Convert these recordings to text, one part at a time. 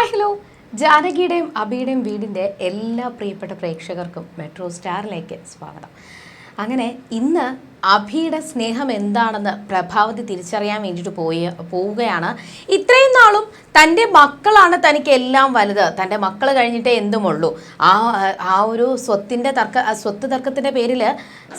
Hi hello. ജാനകിയുടെയും അബിയുടെയും വീടിന്റെ എല്ലാ പ്രിയപ്പെട്ട പ്രേക്ഷകർക്കും മെട്രോ സ്റ്റാറിലേക്ക് സ്വാഗതം. അങ്ങനെ ഇന്ന് അഭിയുടെ സ്നേഹം എന്താണെന്ന് പ്രഭാവതി തിരിച്ചറിയാൻ വേണ്ടിയിട്ട് പോയി പോവുകയാണ്. ഇത്രയും നാളും തന്റെ മക്കളാണ് തനിക്ക് എല്ലാം വലുത്. തന്റെ മക്കൾ കഴിഞ്ഞിട്ടേ എന്തുമുള്ളൂ. ആ ആ ഒരു സ്വത്തിന്റെ തർക്ക സ്വത്ത് തർക്കത്തിന്റെ പേരിൽ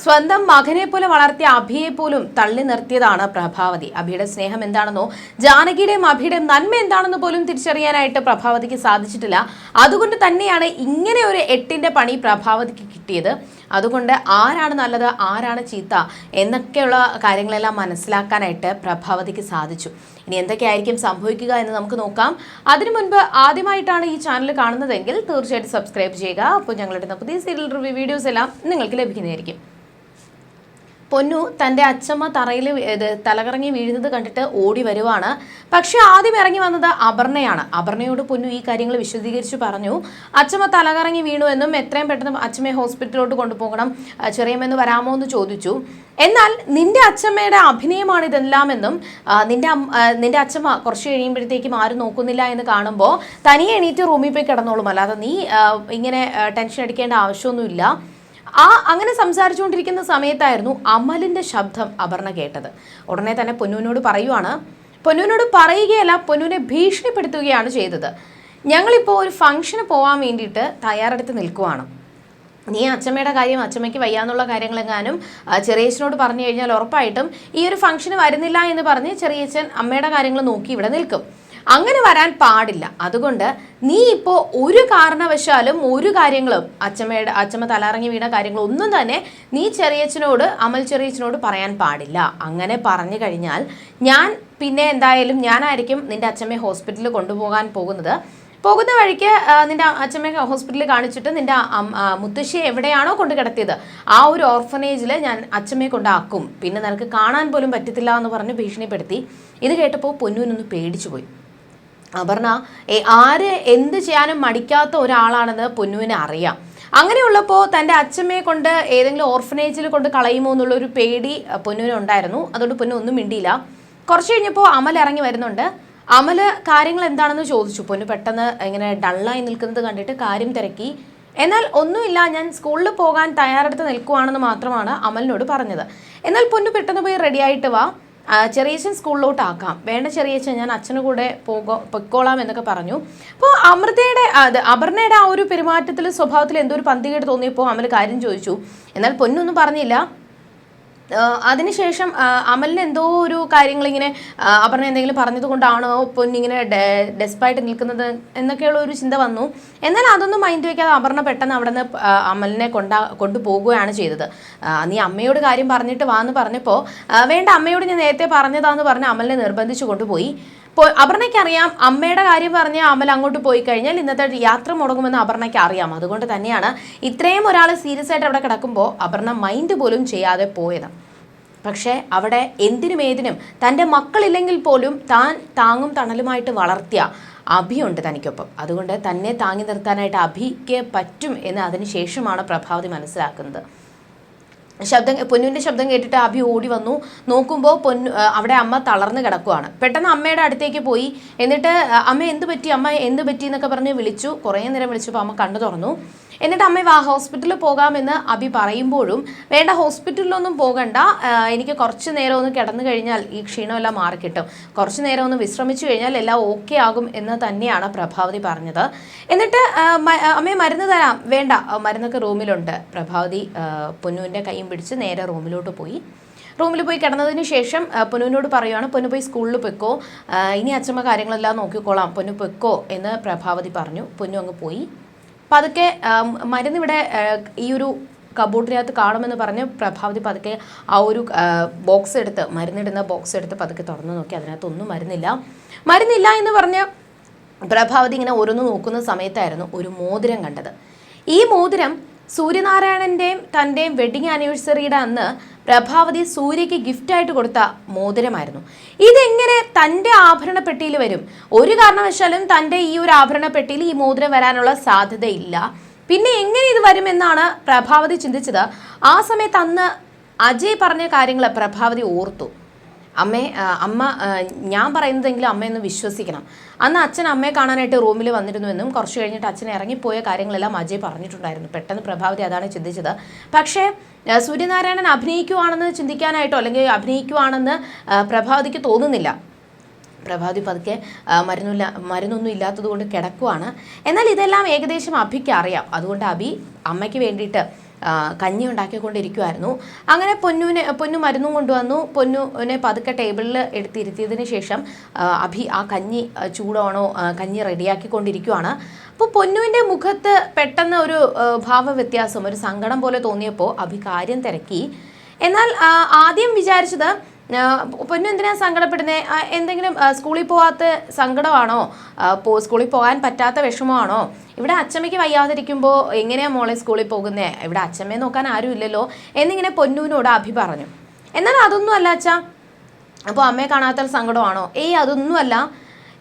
സ്വന്തം മകനെ പോലെ വളർത്തിയ അഭിയെ പോലും തള്ളി നിർത്തിയതാണ് പ്രഭാവതി. അഭിയുടെ സ്നേഹം എന്താണെന്നോ ജാനകിയുടെയും അഭിയുടെയും നന്മ എന്താണെന്ന് പോലും തിരിച്ചറിയാനായിട്ട് പ്രഭാവതിക്ക് സാധിച്ചിട്ടില്ല. അതുകൊണ്ട് തന്നെയാണ് ഇങ്ങനെ ഒരു എട്ടിന്റെ പണി പ്രഭാവതിക്ക് കിട്ടിയത്. അതുകൊണ്ട് ആരാണ് നല്ലത് ആരാണ് ചീത്ത എന്നൊക്കെയുള്ള കാര്യങ്ങളെല്ലാം മനസ്സിലാക്കാനായിട്ട് പ്രഭാവതിക്ക് സാധിച്ചു. ഇനി എന്തൊക്കെയായിരിക്കും സംഭവിക്കുക എന്ന് നമുക്ക് നോക്കാം. അതിനു മുൻപ് ആദ്യമായിട്ടാണ് ഈ ചാനൽ കാണുന്നതെങ്കിൽ തീർച്ചയായിട്ടും സബ്സ്ക്രൈബ് ചെയ്യുക. അപ്പോൾ ഞങ്ങളുടെ പുതിയ സീരിയൽ റിവ്യൂ വീഡിയോസ് എല്ലാം നിങ്ങൾക്ക് ലഭിക്കുന്നതായിരിക്കും. പൊന്നു തന്റെ അച്ഛമ്മ തറയിൽ ഇത് തലകറങ്ങി വീഴുന്നത് കണ്ടിട്ട് ഓടി വരുവാണ്. പക്ഷെ ആദ്യം ഇറങ്ങി വന്നത് അപർണയാണ്. അപർണയോട് പൊന്നു ഈ കാര്യങ്ങൾ വിശദീകരിച്ച് പറഞ്ഞു. അച്ഛമ്മ തലകറങ്ങി വീണു എന്നും എത്രയും പെട്ടെന്ന് അച്ഛമ്മയെ ഹോസ്പിറ്റലിലോട്ട് കൊണ്ടുപോകണം ചെറിയമ്മെന്ന് വരാമോ എന്ന് ചോദിച്ചു. എന്നാൽ നിന്റെ അച്ഛമ്മയുടെ അഭിനയമാണ് ഇതെല്ലാമെന്നും നിന്റെ നിന്റെ അച്ഛമ്മ കുറച്ച് കഴിയുമ്പോഴത്തേക്കും ആരും നോക്കുന്നില്ല എന്ന് കാണുമ്പോൾ തനിയെ എണീറ്റ് റൂമിൽ പോയി കിടന്നോളും. അല്ലാതെ നീ ഇങ്ങനെ ടെൻഷൻ അടിക്കേണ്ട ആവശ്യമൊന്നുമില്ല. ആ അങ്ങനെ സംസാരിച്ചുകൊണ്ടിരിക്കുന്ന സമയത്തായിരുന്നു അമലിന്റെ ശബ്ദം അപർണ കേട്ടത്. ഉടനെ തന്നെ പൊന്നുവിനോട് പറയുവാണ് പൊന്നുവിനോട് പറയുകയല്ല പൊന്നുവിനെ ഭീഷണിപ്പെടുത്തുകയാണ് ചെയ്തത്. ഞങ്ങളിപ്പോൾ ഒരു ഫംഗ്ഷന് പോകാൻ വേണ്ടിയിട്ട് തയ്യാറെടുത്ത് നിൽക്കുവാണ്. നീ അച്ഛമ്മയുടെ കാര്യം അച്ഛമ്മയ്ക്ക് വയ്യാന്നുള്ള കാര്യങ്ങളെങ്ങാനും ചെറിയച്ഛനോട് പറഞ്ഞു കഴിഞ്ഞാൽ ഉറപ്പായിട്ടും ഈ ഒരു ഫംഗ്ഷന് വരുന്നില്ല എന്ന് പറഞ്ഞ് ചെറിയച്ഛൻ അമ്മയുടെ കാര്യങ്ങൾ നോക്കി ഇവിടെ നിൽക്കും. അങ്ങനെ വരാൻ പാടില്ല. അതുകൊണ്ട് നീ ഇപ്പോൾ ഒരു കാരണവശാലും ഒരു കാര്യങ്ങളും അച്ഛമ്മയുടെ അച്ഛമ്മ തലറങ്ങി വീണ കാര്യങ്ങൾ ഒന്നും തന്നെ നീ ചെറിയച്ഛനോട് അമൽ ചെറിയച്ഛനോട് പറയാൻ പാടില്ല. അങ്ങനെ പറഞ്ഞു കഴിഞ്ഞാൽ ഞാൻ പിന്നെ എന്തായാലും ഞാനായിരിക്കും നിന്റെ അച്ഛമ്മയെ ഹോസ്പിറ്റലിൽ കൊണ്ടുപോകാൻ പോകുന്നത്. പോകുന്ന വഴിക്ക് നിന്റെ അച്ഛമ്മയെ ഹോസ്പിറ്റലിൽ കാണിച്ചിട്ട് നിന്റെ മുത്തശ്ശിയെ എവിടെയാണോ കൊണ്ട് കിടത്തിയത് ആ ഒരു ഓർഫനേജിൽ ഞാൻ അച്ഛമ്മയെ കൊണ്ടാക്കും. പിന്നെ നിനക്ക് കാണാൻ പോലും പറ്റത്തില്ല എന്ന് പറഞ്ഞ് ഭീഷണിപ്പെടുത്തി. ഇത് കേട്ടപ്പോൾ പൊന്നുവിനൊന്ന് പേടിച്ചു പോയി അപർണ ആര് എന്ത് ചെയ്യാനും മടിക്കാത്ത ഒരാളാണെന്ന് പൊന്നുവിനെ അറിയാം. അങ്ങനെയുള്ളപ്പോൾ തന്റെ അച്ഛമ്മയെ കൊണ്ട് ഏതെങ്കിലും ഓർഫനേജിൽ കൊണ്ട് കളയുമോ എന്നുള്ള ഒരു പേടി പൊന്നുവിനുണ്ടായിരുന്നു അതുകൊണ്ട് പൊന്നു ഒന്നും മിണ്ടിയില്ല. കുറച്ച് കഴിഞ്ഞപ്പോൾ അമൽ ഇറങ്ങി വരുന്നുണ്ട്. അമൽ കാര്യങ്ങൾ എന്താണെന്ന് ചോദിച്ചു. പൊന്നു പെട്ടെന്ന് ഇങ്ങനെ ഡള്ളായി നിൽക്കുന്നത് കണ്ടിട്ട് കാര്യം തിരക്കി. എന്നാൽ ഒന്നുമില്ല ഞാൻ സ്കൂളിൽ പോകാൻ തയ്യാറെടുത്ത് നിൽക്കുവാണെന്ന് മാത്രമാണ് അമലിനോട് പറഞ്ഞത്. എന്നാൽ പൊന്നു പെട്ടെന്ന് പോയി റെഡിയായിട്ട് വാ. ചെറിയച്ഛൻ സ്കൂളിലോട്ട് ആക്കാം വേണ്ട ചെറിയച്ഛൻ ഞാൻ അച്ഛന് കൂടെ പോകോ പൊയ്ക്കോളാം എന്നൊക്കെ പറഞ്ഞു. അപ്പോൾ അമൃതയുടെ അത് അപർണയുടെ ആ ഒരു പെരുമാറ്റത്തിൽ സ്വഭാവത്തിൽ എന്തോ ഒരു പന്തികേട് തോന്നിയപ്പോൾ അമൽ കാര്യം ചോദിച്ചു. എന്നാൽ പൊന്നൊന്നും പറഞ്ഞില്ല. അതിനുശേഷം അമലിന് എന്തോ ഒരു കാര്യങ്ങൾ ഇങ്ങനെ അപർണ എന്തെങ്കിലും പറഞ്ഞത് കൊണ്ടാണോ പൊന്നിങ്ങനെ ഡെസ്പായിട്ട് നിൽക്കുന്നത് എന്നൊക്കെയുള്ള ഒരു ചിന്ത വന്നു. എന്നാൽ അതൊന്നും മൈൻഡ് വയ്ക്കാതെ അപർണ പെട്ടെന്ന് അവിടെ നിന്ന് അമലിനെ കൊണ്ടാ കൊണ്ടുപോകുകയാണ് ചെയ്തത്. നീ അമ്മയോട് കാര്യം പറഞ്ഞിട്ട് വാന്ന് പറഞ്ഞപ്പോൾ വേണ്ട അമ്മയോട് ഞാൻ നേരത്തെ പറഞ്ഞതാന്ന് പറഞ്ഞ് അമലിനെ നിർബന്ധിച്ചു കൊണ്ടുപോയി. അപർണയ്ക്ക് അറിയാം. അമ്മയുടെ കാര്യം പറഞ്ഞ് അമൽ അങ്ങോട്ട് പോയി കഴിഞ്ഞാൽ ഇന്നത്തെ യാത്ര മുടങ്ങുമെന്ന് അപർണയ്ക്ക് അറിയാം. അതുകൊണ്ട് തന്നെയാണ് ഇത്രയും ഒരാൾ സീരിയസ് ആയിട്ട് അവിടെ കിടക്കുമ്പോൾ അപർണ മൈൻഡ് പോലും ചെയ്യാതെ പോയത്. പക്ഷേ അവിടെ എന്തിനും ഏതിനും തന്റെ മക്കളില്ലെങ്കിൽ പോലും താൻ താങ്ങും തണലുമായിട്ട് വളർത്തിയ അഭിയുണ്ട് തനിക്കൊപ്പം. അതുകൊണ്ട് തന്നെ താങ്ങി നിർത്താനായിട്ട് അഭിക്ക് പറ്റും എന്ന് അതിന് ശേഷമാണ് പ്രഭാവതി മനസ്സിലാക്കുന്നത്. ശബ്ദം പൊന്നുവിന്റെ ശബ്ദം കേട്ടിട്ട് അഭി ഓടി വന്നു. നോക്കുമ്പോൾ പൊന്നു അവിടെ അമ്മ തളർന്നു കിടക്കുവാണ്. പെട്ടെന്ന് അമ്മയുടെ അടുത്തേക്ക് പോയി. എന്നിട്ട് അമ്മ എന്ത് പറ്റി? അമ്മ എന്ത് പറ്റി എന്നൊക്കെ പറഞ്ഞ് വിളിച്ചു. കുറേ നേരം വിളിച്ചപ്പോൾ അമ്മ കണ്ണു തുറന്നു. എന്നിട്ട് അമ്മ വാ ഹോസ്പിറ്റലിൽ പോകാമെന്ന് അഭി പറയുമ്പോഴും വേണ്ട ഹോസ്പിറ്റലിലൊന്നും പോകണ്ട. എനിക്ക് കുറച്ച് നേരം ഒന്ന് കിടന്നു കഴിഞ്ഞാൽ ഈ ക്ഷീണമെല്ലാം മാറിക്കിട്ടും. കുറച്ച് നേരം ഒന്ന് വിശ്രമിച്ചു കഴിഞ്ഞാൽ എല്ലാം ഓക്കെ ആകും എന്ന് തന്നെയാണ് പ്രഭാവതി പറഞ്ഞത്. എന്നിട്ട് അമ്മയെ അമ്മേ മരുന്ന് തരാം. വേണ്ട മരുന്നൊക്കെ റൂമിലുണ്ട്. പ്രഭാവതി പൊന്നുവിന്റെ കൈയും പിടിച്ച് നേരെ റൂമിലോട്ട് പോയി. റൂമിൽ പോയി കിടന്നതിന് ശേഷം പൊന്നുവിനോട് പറയുവാണ് പൊന്നു പോയി സ്കൂളിൽ പൊയ്ക്കോ. ഇനി അച്ഛമ്മ കാര്യങ്ങളെല്ലാം നോക്കിക്കോളാം. പൊന്നു പൊയ്ക്കോ എന്ന് പ്രഭാവതി പറഞ്ഞു. പൊന്നു അങ്ങ് പോയി. പതുക്കെ അതൊക്കെ മരുന്ന് ഇവിടെ ഈ ഒരു കബോർഡിനകത്ത് കാണുമെന്ന് പറഞ്ഞ് പ്രഭാവതി പതുക്കെ ആ ഒരു ബോക്സ് എടുത്ത് മരുന്നിടുന്ന ബോക്സ് എടുത്ത് പതുക്കെ തുറന്നു നോക്കി. അതിനകത്തൊന്നും മരുന്നില്ല. മരുന്നില്ല എന്ന് പറഞ്ഞ് പ്രഭാവതി ഇങ്ങനെ ഓരോന്ന് നോക്കുന്ന സമയത്തായിരുന്നു ഒരു മോതിരം കണ്ടത്. ഈ മോതിരം സൂര്യനാരായണന്റെയും തന്റെയും വെഡിങ് ആനിവേഴ്സറിയുടെ അന്ന് പ്രഭാവതി സൂര്യയ്ക്ക് ഗിഫ്റ്റായിട്ട് കൊടുത്ത മോതിരമായിരുന്നു. ഇതെങ്ങനെ തന്റെ ആഭരണ പെട്ടിയിൽ വരും? ഒരു കാരണവശാലും തന്റെ ഈ ഒരു ആഭരണപ്പെട്ടിയിൽ ഈ മോതിരം വരാനുള്ള സാധ്യതയില്ല. പിന്നെ എങ്ങനെ ഇത് വരുമെന്നാണ് പ്രഭാവതി ചിന്തിച്ചത്. ആ സമയത്ത് അന്ന് അജയ് പറഞ്ഞ കാര്യങ്ങൾ പ്രഭാവതി ഓർത്തു. അമ്മേ അമ്മ ഞാൻ പറയുന്നതെങ്കിലും അമ്മയൊന്ന് വിശ്വസിക്കണം. അന്ന് അച്ഛൻ അമ്മയെ കാണാനായിട്ട് റൂമിൽ വന്നിരുന്നുവെന്നും കുറച്ച് കഴിഞ്ഞിട്ട് അച്ഛൻ ഇറങ്ങിപ്പോയ കാര്യങ്ങളെല്ലാം അജയ് പറഞ്ഞിട്ടുണ്ടായിരുന്നു. പെട്ടെന്ന് പ്രഭാവതി അതാണ് ചിന്തിച്ചത്. പക്ഷേ സൂര്യനാരായണൻ അഭിനയിക്കുവാണെന്ന് ചിന്തിക്കാനായിട്ടോ അല്ലെങ്കിൽ അഭിനയിക്കുവാണെന്ന് പ്രഭാവതിക്ക് തോന്നുന്നില്ല. പ്രഭാതി പതുക്കെ മരുന്നില്ല മരുന്നൊന്നും ഇല്ലാത്തത് കൊണ്ട് കിടക്കുവാണ്. എന്നാൽ ഇതെല്ലാം ഏകദേശം അഭിക്ക് അറിയാം. അതുകൊണ്ട് അഭി അമ്മയ്ക്ക് വേണ്ടിയിട്ട് കഞ്ഞി ഉണ്ടാക്കിക്കൊണ്ടിരിക്കുമായിരുന്നു അങ്ങനെ പൊന്നുവിനെ പൊന്നു മരുന്നും കൊണ്ടുവന്നു. പൊന്നുവിനെ പതുക്കെ ടേബിളിൽ എടുത്തിരുത്തിയതിന് ശേഷം അഭി ആ കഞ്ഞി ചൂടാണോ കഞ്ഞി റെഡിയാക്കിക്കൊണ്ടിരിക്കുവാണ്. അപ്പോൾ പൊന്നുവിന്റെ മുഖത്ത് പെട്ടെന്ന് ഒരു ഭാവവ്യത്യാസം ഒരു സങ്കടം പോലെ തോന്നിയപ്പോൾ അഭി കാര്യം തിരക്കി. എന്നാൽ ആദ്യം വിചാരിച്ചത് പൊന്നു എന്തിനാ സങ്കടപ്പെടുന്നത് എന്തെങ്കിലും സ്കൂളിൽ പോവാത്ത സങ്കടമാണോ? പോ സ്കൂളിൽ പോകാൻ പറ്റാത്ത വിഷമമാണോ? ഇവിടെ അച്ചമ്മയ്ക്ക് വയ്യാതിരിക്കുമ്പോൾ എങ്ങനെയാ മോളെ സ്കൂളിൽ പോകുന്നത് ഇവിടെ അച്ചമ്മയെ നോക്കാൻ ആരും ഇല്ലല്ലോ. എന്നിങ്ങനെ പൊന്നുവിനോട് അഭി പറഞ്ഞു. എന്നാൽ അതൊന്നും അല്ല അച്ഛ. അപ്പോൾ അമ്മയെ കാണാത്ത സങ്കടമാണോ? ഏയ് അതൊന്നുമല്ല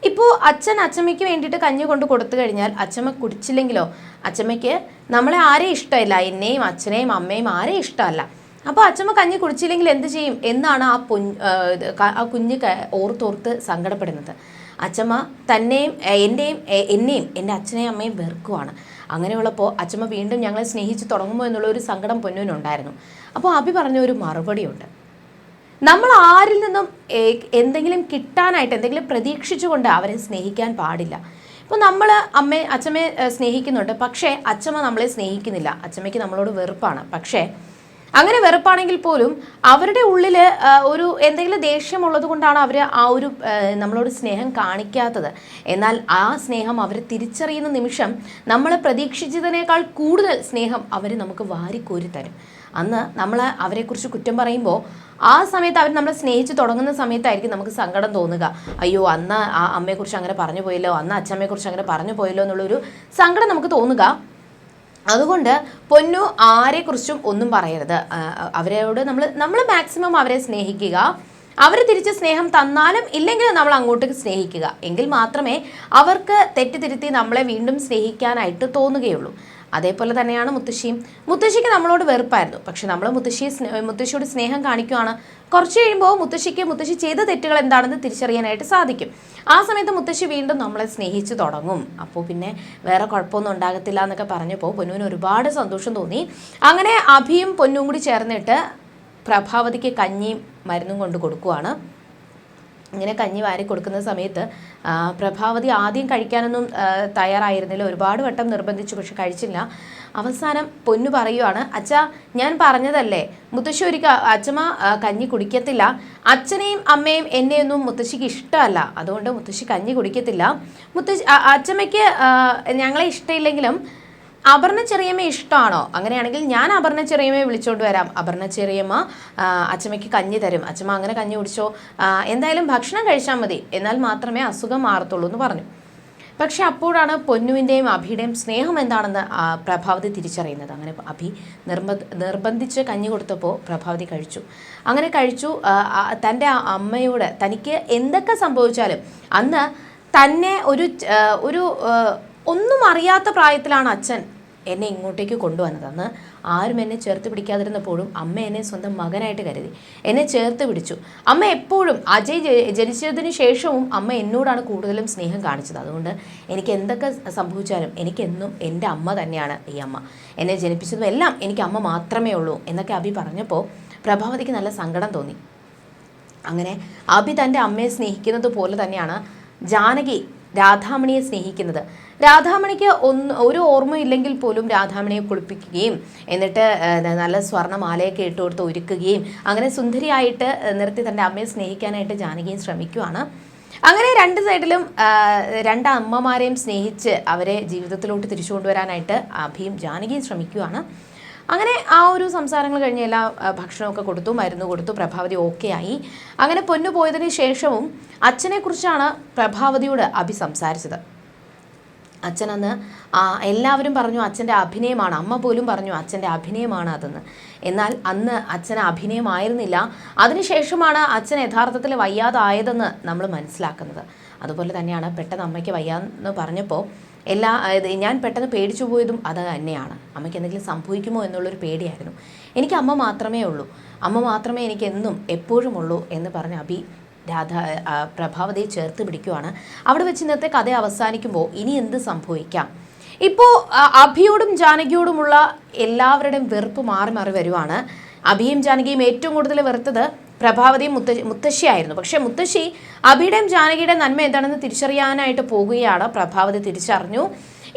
ഇപ്പോൾ അച്ഛൻ അച്ചമ്മയ്ക്ക് വേണ്ടിയിട്ട് കഞ്ഞി കൊണ്ട് കൊടുത്തു കഴിഞ്ഞാൽ അച്ചമ്മ കുടിച്ചില്ലെങ്കിലോ? അച്ചമ്മയ്ക്ക് നമ്മളെ ആരെയും ഇഷ്ടമില്ല. എന്നെയും അച്ഛനെയും അമ്മയും ആരെയും ഇഷ്ടമല്ല. അപ്പോൾ അച്ഛമ്മ കഞ്ഞി കുടിച്ചില്ലെങ്കിൽ എന്ത് ചെയ്യും എന്നാണ് ആ പൊ ആ, കുഞ്ഞ് ഓർത്തോർത്ത് സങ്കടപ്പെടുന്നത്. അച്ചമ്മ തന്നെയും എന്റെയും എന്നെയും എന്റെ അച്ഛനെയും അമ്മയും വെറുക്കുവാണ്. അങ്ങനെയുള്ളപ്പോൾ അച്ചമ്മ വീണ്ടും ഞങ്ങളെ സ്നേഹിച്ച് തുടങ്ങുമോ എന്നുള്ള ഒരു സങ്കടം പൊന്നുവിനുണ്ടായിരുന്നു അപ്പോൾ അഭി പറഞ്ഞ ഒരു മറുപടിയുണ്ട്. നമ്മൾ ആരിൽ നിന്നും എന്തെങ്കിലും കിട്ടാനായിട്ട് എന്തെങ്കിലും പ്രതീക്ഷിച്ചുകൊണ്ട് അവരെ സ്നേഹിക്കാൻ പാടില്ല. ഇപ്പോൾ നമ്മൾ അമ്മയെ അച്ഛമ്മയെ സ്നേഹിക്കുന്നുണ്ട്. പക്ഷേ അച്ഛമ്മ നമ്മളെ സ്നേഹിക്കുന്നില്ല. അച്ഛമ്മയ്ക്ക് നമ്മളോട് വെറുപ്പാണ്. പക്ഷേ അങ്ങനെ വെറുപ്പാണെങ്കിൽ പോലും അവരുടെ ഉള്ളിൽ ഒരു എന്തെങ്കിലും ദേഷ്യമുള്ളത് കൊണ്ടാണ് അവർ ആ ഒരു നമ്മളോട് സ്നേഹം കാണിക്കാത്തത്. എന്നാൽ ആ സ്നേഹം അവർ തിരിച്ചറിയുന്ന നിമിഷം നമ്മൾ പ്രതീക്ഷിച്ചതിനേക്കാൾ കൂടുതൽ സ്നേഹം അവർ നമുക്ക് വാരിക്കോരി തരും. അന്ന് നമ്മൾ അവരെക്കുറിച്ച് കുറ്റം പറയുമ്പോൾ ആ സമയത്ത് അവർ നമ്മളെ സ്നേഹിച്ച് തുടങ്ങുന്ന സമയത്തായിരിക്കും നമുക്ക് സങ്കടം തോന്നുക. അയ്യോ അന്ന് ആ അമ്മയെക്കുറിച്ച് അങ്ങനെ പറഞ്ഞു പോയല്ലോ അന്ന് അച്ഛമ്മയെക്കുറിച്ച് അങ്ങനെ പറഞ്ഞു പോയല്ലോ എന്നുള്ളൊരു സങ്കടം നമുക്ക് തോന്നുക. അതുകൊണ്ട് പൊന്നു ആരെക്കുറിച്ചും ഒന്നും പറയരുത്. അവരോട് നമ്മൾ നമ്മൾ മാക്സിമം അവരെ സ്നേഹിക്കുക. അവർ തിരിച്ച് സ്നേഹം തന്നാലും ഇല്ലെങ്കിലും നമ്മൾ അങ്ങോട്ടേക്ക് സ്നേഹിക്കുക. എങ്കിൽ മാത്രമേ അവർക്ക് തെറ്റിതിരുത്തി നമ്മളെ വീണ്ടും സ്നേഹിക്കാനായിട്ട് തോന്നുകയുള്ളൂ. അതേപോലെ തന്നെയാണ് മുത്തശ്ശിയും. മുത്തശ്ശിക്ക് നമ്മളോട് വെറുപ്പായിരുന്നു. പക്ഷെ നമ്മൾ മുത്തശ്ശിയെ മുത്തശ്ശിയോട് സ്നേഹം കാണിക്കുവാണ്. കുറച്ച് കഴിയുമ്പോൾ മുത്തശ്ശിക്ക് മുത്തശ്ശി ചെയ്ത തെറ്റുകൾ എന്താണെന്ന് തിരിച്ചറിയാനായിട്ട് സാധിക്കും. ആ സമയത്ത് മുത്തശ്ശി വീണ്ടും നമ്മളെ സ്നേഹിച്ചു തുടങ്ങും. അപ്പോൾ പിന്നെ വേറെ കുഴപ്പമൊന്നും ഉണ്ടാകത്തില്ല എന്നൊക്കെ പറഞ്ഞപ്പോൾ പൊന്നുവിന് ഒരുപാട് സന്തോഷം തോന്നി. അങ്ങനെ അഭിയും പൊന്നും കൂടി ചേർന്നിട്ട് പ്രഭാവതിക്ക് കഞ്ഞിയും മരുന്നും കൊണ്ട് കൊടുക്കുവാണ്. ഇങ്ങനെ കഞ്ഞി വാരി കൊടുക്കുന്ന സമയത്ത് പ്രഭാവതി ആദ്യം കഴിക്കാനൊന്നും തയ്യാറായിരുന്നില്ല. ഒരുപാട് വട്ടം നിർബന്ധിച്ചു പക്ഷെ കഴിച്ചില്ല. അവസാനം പൊന്നു പറയുവാണ് അച്ഛ ഞാൻ പറഞ്ഞതല്ലേ മുത്തശ്ശി ഒരിക്ക അച്ഛമ്മ കഞ്ഞി കുടിക്കത്തില്ല. അച്ഛനെയും അമ്മയും എന്നെയൊന്നും മുത്തശ്ശിക്ക് ഇഷ്ടമല്ല. അതുകൊണ്ട് മുത്തശ്ശി കഞ്ഞി കുടിക്കത്തില്ല. മുത്തശ്ശി അച്ഛമ്മയ്ക്ക് ഞങ്ങളെ ഇഷ്ടമില്ലെങ്കിലും അപർണ ചെറിയമ്മ ഇഷ്ടമാണോ? അങ്ങനെയാണെങ്കിൽ ഞാൻ അപർണ ചെറിയമ്മയെ വിളിച്ചോണ്ട് വരാം. അപർണ ചെറിയമ്മ അച്ഛമ്മയ്ക്ക് കഞ്ഞി തരും. അച്ഛമ്മ അങ്ങനെ കഞ്ഞി കുടിച്ചോ? എന്തായാലും ഭക്ഷണം കഴിച്ചാൽ മതി. എന്നാൽ മാത്രമേ അസുഖം മാറത്തുള്ളൂ എന്ന് പറഞ്ഞു. പക്ഷെ അപ്പോഴാണ് പൊന്നുവിന്റെയും അഭിയുടെയും സ്നേഹം എന്താണെന്ന് പ്രഭാവതി തിരിച്ചറിയുന്നത്. അങ്ങനെ അഭി നിർബ നിർബന്ധിച്ച് കഞ്ഞി കൊടുത്തപ്പോൾ പ്രഭാവതി കഴിച്ചു. അങ്ങനെ കഴിച്ചു. തന്റെ അമ്മയോട് തനിക്ക് എന്തൊക്കെ സംഭവിച്ചാലും അന്ന് തന്നെ ഒരു ഒരു ഒന്നും അറിയാത്ത പ്രായത്തിലാണ് അച്ഛൻ എന്നെ ഇങ്ങോട്ടേക്ക് കൊണ്ടുവന്നത്. അന്ന് ആരും എന്നെ ചേർത്ത് പിടിക്കാതിരുന്നപ്പോഴും അമ്മ എന്നെ സ്വന്തം മകനായിട്ട് കരുതി. എന്നെ ചേർത്ത് പിടിച്ചു. അമ്മ എപ്പോഴും അജയ് ജനിച്ചതിന് ശേഷവും അമ്മ എന്നോടാണ് കൂടുതലും സ്നേഹം കാണിച്ചത്. അതുകൊണ്ട് എനിക്ക് എന്തൊക്കെ സംഭവിച്ചാലും എനിക്കെന്നും എന്റെ അമ്മ തന്നെയാണ് ഈ അമ്മ. എന്നെ ജനിപ്പിച്ചതും എല്ലാം എനിക്ക് അമ്മ മാത്രമേ ഉള്ളൂ എന്നൊക്കെ അഭി പറഞ്ഞപ്പോൾ പ്രഭാവതിക്ക് നല്ല സങ്കടം തോന്നി. അങ്ങനെ അഭി തന്റെ അമ്മയെ സ്നേഹിക്കുന്നത് പോലെ തന്നെയാണ് ജാനകി രാധാമണിയെ സ്നേഹിക്കുന്നത്. രാധാമണിക്ക് ഒന്ന് ഒരു ഓർമ്മയില്ലെങ്കിൽ പോലും രാധാമണിയെ കുളിപ്പിക്കുകയും എന്നിട്ട് നല്ല സ്വർണമാലയൊക്കെ ഇട്ട് കൊടുത്ത് ഒരുക്കുകയും അങ്ങനെ സുന്ദരിയായിട്ട് നിർത്തി തന്റെ അമ്മയെ സ്നേഹിക്കാനായിട്ട് ജാനകിയും ശ്രമിക്കുവാണ്. അങ്ങനെ രണ്ട് സൈഡിലും രണ്ട് അമ്മമാരെയും സ്നേഹിച്ച് അവരെ ജീവിതത്തിലോട്ട് തിരിച്ചു കൊണ്ടുവരാനായിട്ട് അഭിയും ജാനകിയും ശ്രമിക്കുവാണ്. അങ്ങനെ ആ ഒരു സംസാരങ്ങൾ കഴിഞ്ഞ് എല്ലാ ഭക്ഷണമൊക്കെ കൊടുത്തു മരുന്ന് കൊടുത്തു പ്രഭാവതി ഓക്കെ ആയി. അങ്ങനെ പൊന്നു പോയതിന് ശേഷവും അച്ഛനെക്കുറിച്ചാണ് പ്രഭാവതിയോട് അഭി സംസാരിച്ചത്. അച്ഛനന്ന് എല്ലാവരും പറഞ്ഞു അച്ഛന്റെ അഭിനയമാണ് അമ്മ പോലും പറഞ്ഞു അച്ഛന്റെ അഭിനയമാണ് അതെന്ന്. എന്നാൽ അന്ന് അച്ഛന് അഭിനയമായിരുന്നില്ല. അതിനുശേഷമാണ് അച്ഛൻ യഥാർത്ഥത്തിൽ വയ്യാതായതെന്ന് നമ്മൾ മനസ്സിലാക്കുന്നത്. അതുപോലെ തന്നെയാണ് പെട്ടെന്ന് അമ്മയ്ക്ക് വയ്യാന്ന് പറഞ്ഞപ്പോൾ എല്ലാ ഞാൻ പെട്ടെന്ന് പേടിച്ചു പോയതും അത് തന്നെയാണ്. അമ്മയ്ക്ക് എന്തെങ്കിലും സംഭവിക്കുമോ എന്നുള്ളൊരു പേടിയായിരുന്നു. എനിക്ക് അമ്മ മാത്രമേ ഉള്ളൂ. അമ്മ മാത്രമേ എനിക്ക് എന്നും എപ്പോഴും ഉള്ളൂ എന്ന് പറഞ്ഞ അബി രാധ പ്രഭാവതിയെ ചേർത്ത് പിടിക്കുവാണ്. അവിടെ വെച്ച് ഇന്നത്തെ കഥ അവസാനിക്കുമ്പോൾ ഇനി എന്ത് സംഭവിക്കാം? ഇപ്പോൾ അഭിയോടും ജാനകിയോടുമുള്ള എല്ലാവരുടെയും വെറുപ്പ് മാറി മാറി വരുവാണ്. അഭിയും ജാനകിയും ഏറ്റവും കൂടുതൽ വെറുത്തത് പ്രഭാവതിയും മുത്ത മുത്തശ്ശിയായിരുന്നു. പക്ഷെ മുത്തശ്ശി അഭിയുടെയും ജാനകിയുടെ നന്മ എന്താണെന്ന് തിരിച്ചറിയാനായിട്ട് പോകുകയാണ് പ്രഭാവതി തിരിച്ചറിഞ്ഞു.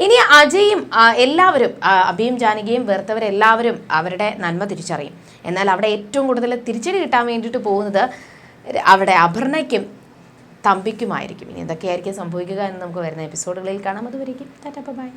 ഇനി അജയും എല്ലാവരും അഭിയും ജാനകിയും വേർത്തവരെല്ലാവരും അവരുടെ നന്മ തിരിച്ചറിയും. എന്നാൽ അവിടെ ഏറ്റവും കൂടുതൽ തിരിച്ചടി കിട്ടാൻ വേണ്ടിയിട്ട് പോകുന്നത് അവിടെ അപർണയ്ക്കും തമ്പിക്കുമായിരിക്കും. ഇനി എന്തൊക്കെയായിരിക്കും സംഭവിക്കുക എന്ന് നമുക്ക് വരുന്ന എപ്പിസോഡുകളിൽ കാണാം. അതുവരെയും ടാറ്റ ബൈ.